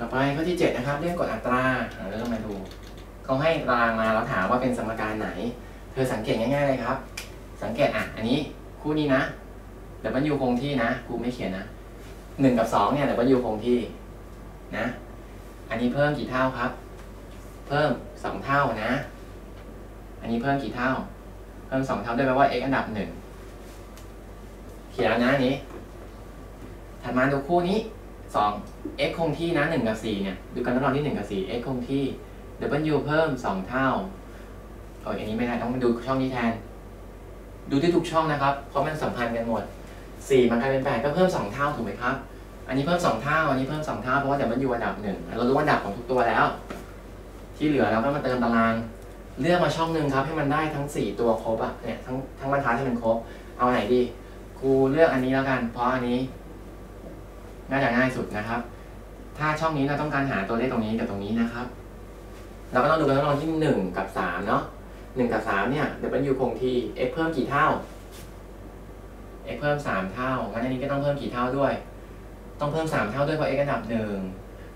ต่อไปข้อที่ 7 นะครับ เรื่องกฎอัตราอ่าเริ่มมาดูเขาให้ตารางมาแล้วถามว่าเป็นสมการไหน เธอสังเกตง่ายๆเลยครับ สังเกตอะอันนี้คู่นี้นะเดี๋ยวมันยูคงที่นะครูไม่เขียนนะหนึ่งกับสองเนี่ยเดี๋ยวมันยูคงที่นะ อันนี้เพิ่มกี่เท่าครับ เพิ่มสองเท่านะ อันนี้เพิ่มกี่เท่า เพิ่มสองเท่าด้วยแปลว่า x อันดับหนึ่งเขียนแล้วนะอันนี้ถัดมาดูคู่นี้ สอง x คงที่นะหนึ่งกับสี่เนี่ย ดูกันทดลองที่หนึ่งกับสี่ x คงที่ w เพิ่มสองเท่าโอ้ยอันนี้ไม่ได้ต้องมาดูช่องนี้แทน ดูที่ทุกช่องนะครับ เพราะมันสัมพันธ์กันหมดสี่มันกลายเป็นแปดก็เพิ่มสองเท่าถูกไหมครับ อันนี้เพิ่มสองเท่า อันนี้เพิ่มสองเท่า เพราะว่า w อันดับหนึ่งเรารู้อันดับของทุกตัวแล้ว ที่เหลือเราก็มาเติมตาราง เลือกมาช่องหนึ่งครับ ให้มันได้ทั้งสี่ตัวครบอะเนี่ยทั้งทั้งบรรทัดให้มันครบ เอาไหนดีครูเลือกอันนี้แล้วกัน เพราะอันนี้ น่าจะง่ายสุดนะครับ ถ้าช่องนี้เราต้องการหาตัวเลขตรงนี้กับตรงนี้นะครับ เราก็ต้องดูกันทดลองที่หนึ่งกับสามเนาะหนึ่งกับสามเนี่ย w คงที่ x เพิ่มกี่เท่า x เพิ่มสามเท่างั้นอันนี้ก็ต้องเพิ่มกี่เท่าด้วย ต้องเพิ่มสามเท่าด้วยเพราะ x อันดับหนึ่ง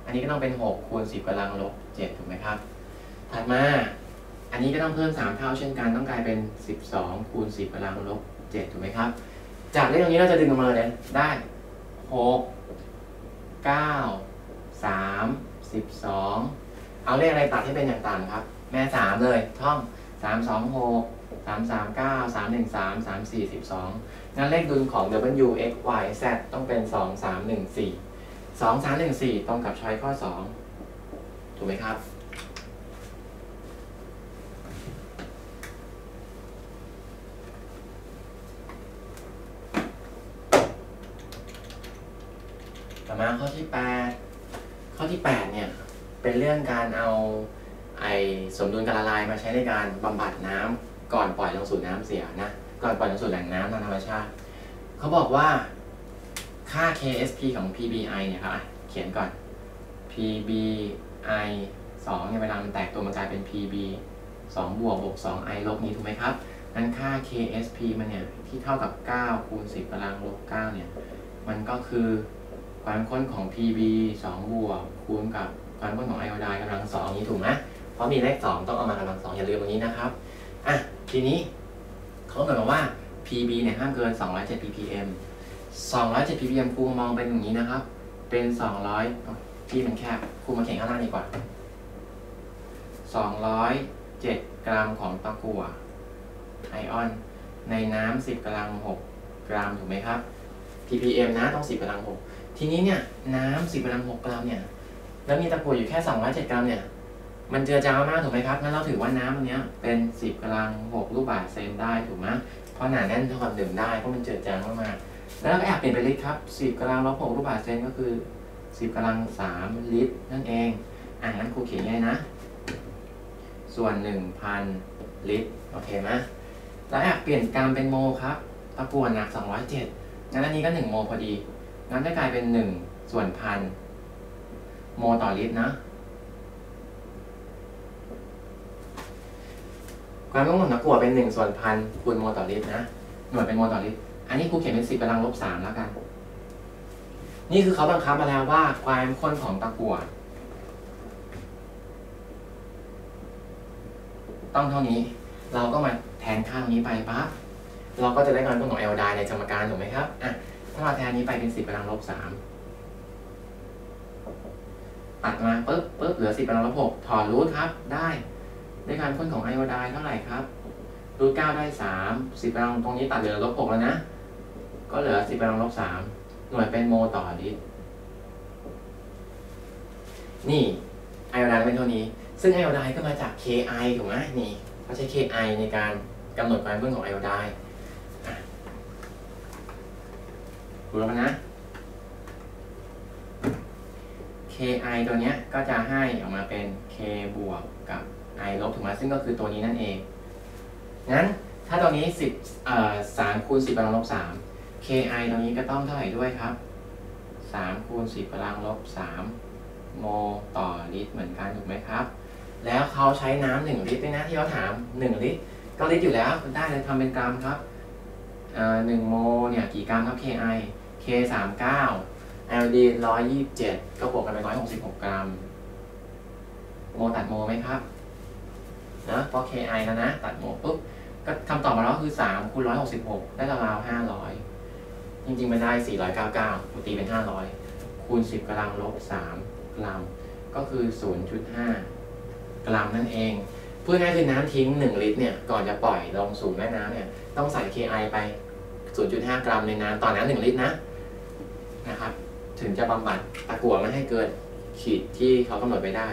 อันนี้ก็ต้องเป็นหกคูณสิบกำลังลบเจ็ดถูกไหมครับ ถัดมา อันนี้ก็ต้องเพิ่มสามเท่าเช่นกัน ต้องกลายเป็นสิบสองคูณสิบกำลังลบเจ็ดถูกไหมครับ จากเลขตรงนี้เราจะดึงออกมาเลยได้ห กเก้าสามสิบสองเอาเลขอะไรตัดให้เป็นอย่างต่างครับ แม่สามเลย ท่องสามสองหกสามสามเก้าสามหนึ่งสามสามสี่สิบสองงั้นเลขดุลของ w x y z ต้องเป็นสองสามหนึ่งสี่สองสามหนึ่งสี่ตรงกับช้อยข้อสองถูกไหมครับ ต่อมาข้อที่ 8 ข้อที่ 8 เนี่ย เป็นเรื่องการเอาไอสมดุลการละลายมาใช้ในการบำบัดน้ำก่อนปล่อยลงสู่น้ำเสียนะ ก่อนปล่อยลงสู่แหล่งน้ำทางธรรมชาติ เขาบอกว่าค่า KSP ของ PBI เนี่ยครับเขียนก่อน PBI 2เนี่ยเวลามันแตกตัวมันกลายเป็น PB 2บวกบวก2 I ลบนี้ถูกไหมครับนั้นค่า KSP มันเนี่ยที่เท่ากับ 9 คูณ 10กำลังลบ 9 เนี่ย มันก็คือ ความข้นของ PB 2 บวกคูณกับความข้นของไอโอไดน์กำลัง2นี้ถูกไหมเพราะมีเลข2ต้องเอามากำลัง2อย่าลืมตรงนี้นะครับอะทีนี้เขากำหนดมาว่า PB เนี่ยห้ามเกิน 207 ppm 207 ppm ครูมองเป็นอย่างนี้นะครับ เป็น 200ที่มันแคบครูมาเขียนข้างล่างดีกว่า 207 กรัมของตะกั่วไอออน ในน้ำ10 กรัม 6 กรัมถูกไหมครับ ppm นะต้อง 10กำลัง 6 ทีนี้เนี่ยน้ำ10กำลัง 6 กรัมเนี่ยแล้วมีตะกั่วอยู่แค่207กรัมเนี่ยมันเจือจางมากถูกไหมครับงั้นเราถือว่าน้ำอันเนี้ยเป็น 10กำลัง 6 ลูกบาศก์เซนได้ถูกไหมเพราะหนาแน่นเท่ากับ1ได้เพราะมันเจือจางมากๆแล้วเราก็แอบเปลี่ยนเป็นลิตรครับ 10กำลังลบ6ลูกบาศก์เซนก็คือ 10กำลัง 3 ลิตรนั่นเองอะงั้นครูเขียนง่ายนะ ส่วน 1,000 ลิตรโอเคไหมแล้วแอบเปลี่ยนกรัมเป็นโมครับตะกั่วหนัก 207 งั้นอันนี้ก็ 1 โมพอดี งั้นจะกลายเป็น 1 ส่วนพันโมต่อลิตรนะ ความต้องของตะกั่วเป็น 1 ส่วนพันคูณโมต่อลิตรนะ หน่วยเป็นโมต่อลิตร อันนี้ครูเขียนเป็น 10กำลังลบ3แล้วกัน นี่คือเขาบังคับมาแล้วว่าความข้นของตะกั่วต้องเท่านี้ เราก็มาแทนค่าตรงนี้ไปปั๊บ เราก็จะได้ความข้นของเอลไดในสมการถูกไหมครับอะถ้าเราแทนนี้ไปเป็นสิบกำลังลบสามตัดมาปุ๊บปุ๊บเหลือสิบกำลังลบหกถอนรูทครับได้ได้การข้นของไอโอไดเท่าไหร่ครับรูทเก้าได้สามสิบกำลังตรงนี้ตัดเหลือลบหกแล้วนะ ก็เหลือสิบกำลังลบสามหน่วยเป็นโมต่อลิตรนี่ไอโอไดเป็นเท่านี้ ซึ่งไอโอไดก็มาจาก Ki ถูกไหมนี่เขาใช้ Ki ในการกำหนดความข้นของไอโอได ดูแล้วนะ Ki ตัวเนี้ยก็จะให้ออกมาเป็น K บวกกับ I ลบถูกไหมซึ่งก็คือตัวนี้นั่นเอง งั้นถ้าตัวนี้10เอ่อ3คูณ10กำลังลบ3 Ki ตัวนี้ก็ต้องเท่าไหร่ด้วยครับ3คูณ10กำลังลบ3โมต่อลิตรเหมือนกันถูกไหมครับ แล้วเขาใช้น้ำหนึ่งลิตรด้วยนะที่เขาถาม 1 ลิตรก็ลิตรอยู่แล้วได้เลยทำเป็นกรัมครับ หนึ่งโมเนี่ยกี่กรัมครับ Ki K สามเก้า LD 127 ก็บวกกันไป166 กรัม โมตัดโมไหมครับนะเพราะ KI แล้วนะ ตัดโมปุ๊บก็คำตอบมาแล้วคือ3คูณ166 ได้ราวๆ500จริงๆ มันได้ 499กูตีเป็น 500 คูณ 10 กรัมลบ 3 กรัม ก็คือ 0.5 กรัมนั่นเองพูดง่ายคือน้ำทิ้ง 1 ลิตรเนี่ย ก่อนจะปล่อยลงสู่แม่น้ำเนี่ย ต้องใส่ KI ไป 0.5 กรัมในน้ำต่อน้ำ1ลิตรนะนะครับ ถึงจะบำบัดตะกั่วไม่ให้เกินขีดที่เขากำหนดไว้ได้